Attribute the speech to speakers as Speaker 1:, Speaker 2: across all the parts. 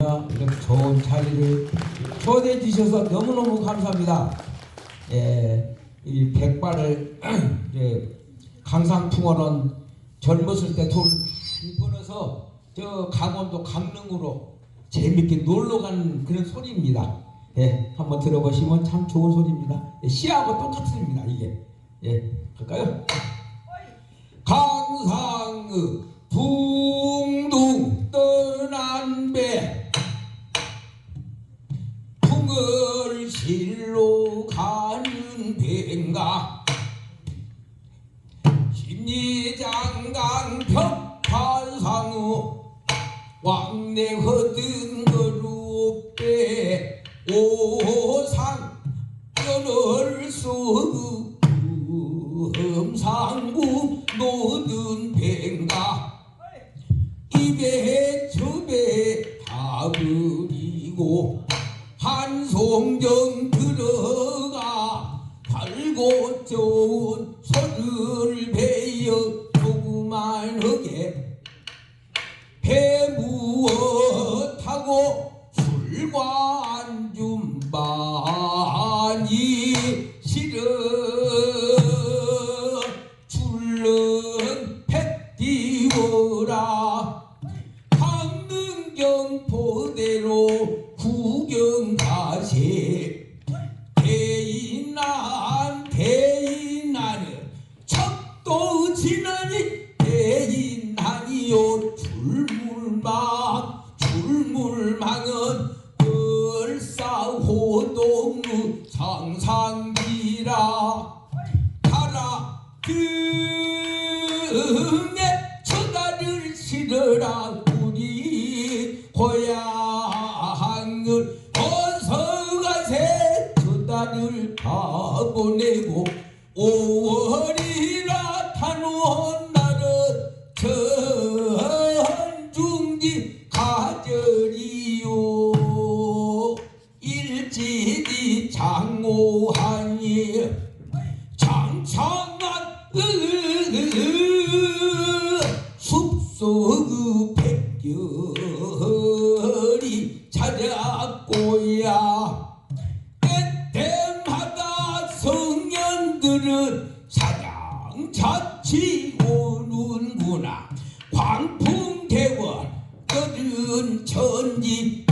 Speaker 1: 이렇게 좋은 자리를 초대해 주셔서 너무너무 감사합니다. 예, 이 백발을 이제 강상풍어는 젊었을 때 돈 벌어서 저 강원도 강릉으로 재밌게 놀러 간 그런 소리입니다. 예, 한번 들어보시면 참 좋은 소리입니다. 예, 시하고 똑같습니다. 이게 예, 갈까요? 강상의 둥 왕래 허든 거루배 오상 연을 수 흠상구 노든 뱅가 입에 저배 다 그리고 한송정 들어가 달고 좋은 소를 베 상상기라 가라 등에 처가를 실어라 우리 고향을 어서가세 처다를 가보내고 5월 은 천지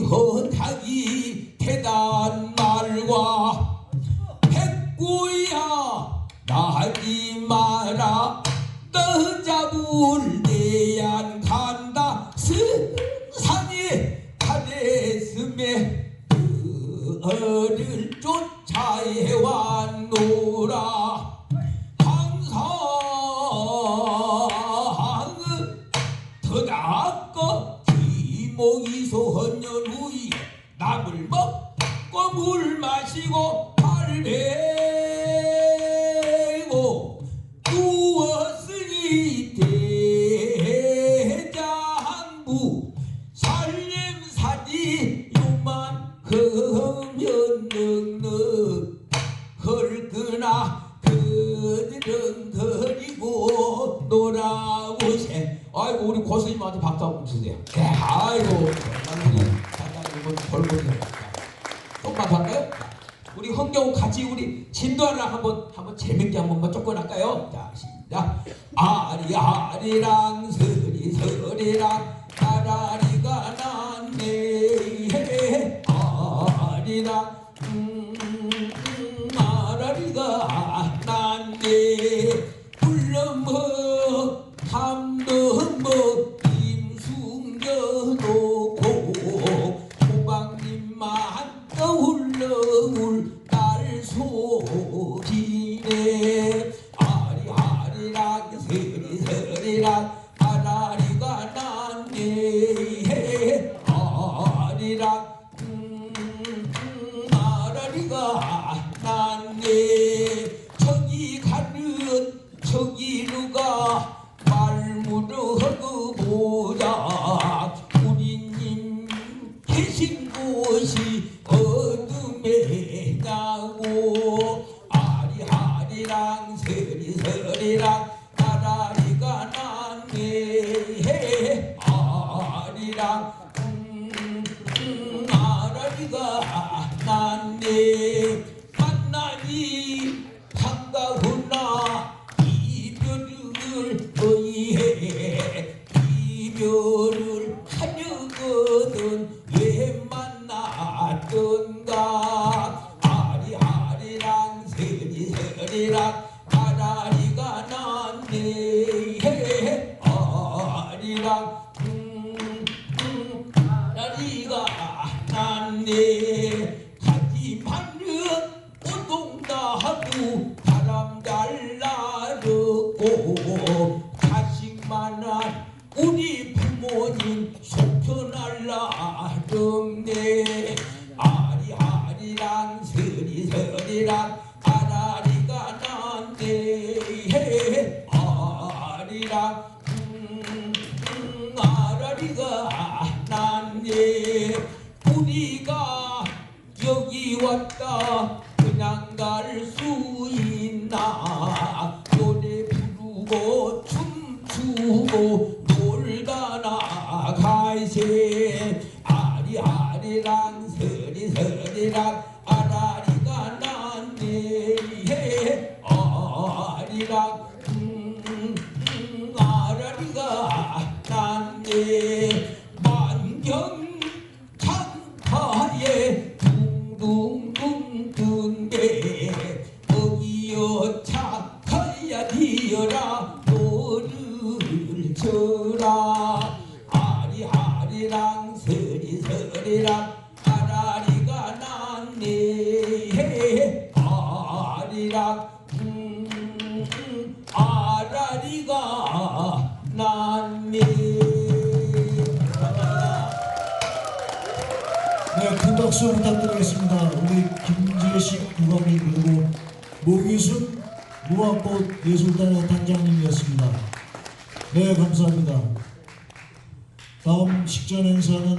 Speaker 1: 끈비헌하기 대단 말과 백구야 나지 마라 너 잡을 대 나물 먹고 물 마시고 발배고 누웠으니 대장부. 살림사지 요만하면 넉넉. 헐거나 그들은 그리고 놀아오세. 아이고 우리 고수님한테 박수 한번 주세요. 네, 아이고 이 장군이 이번 벌거든요 똑같이 할까요? 우리 흥겨우 같이 우리 진도 하나 한번 한번 재밌게 한번만 조금 할까요? 자 시작 아리 아리랑 서리 서리랑 아라 떠올러올 딸 소리네. 아리아리랑 서리서리랑 아라리가 났네. 아리랑 음, 음, 아라리가 났네. 저기 가는 저기로가 말무르 하고 보자. 우리님 계신 났네 만나니 반가우나 이별을 의해 이별을 하려거든 왜 만났던가? 아리아리랑 서리서리랑 아라리가 났네 아리랑 음, 음, 아라리가 났네. 만경 창파에 둥둥둥 뜬게 어기여 착하야 디어라. 노를 쳐라. 아리아리랑 서리서리랑 아라리가 아리랑
Speaker 2: 박수 부탁드리겠습니다. 우리 김재식 국감님 그리고 모기순 무한꽃 예술단의 단장님이었습니다. 네, 감사합니다. 다음 식전 행사는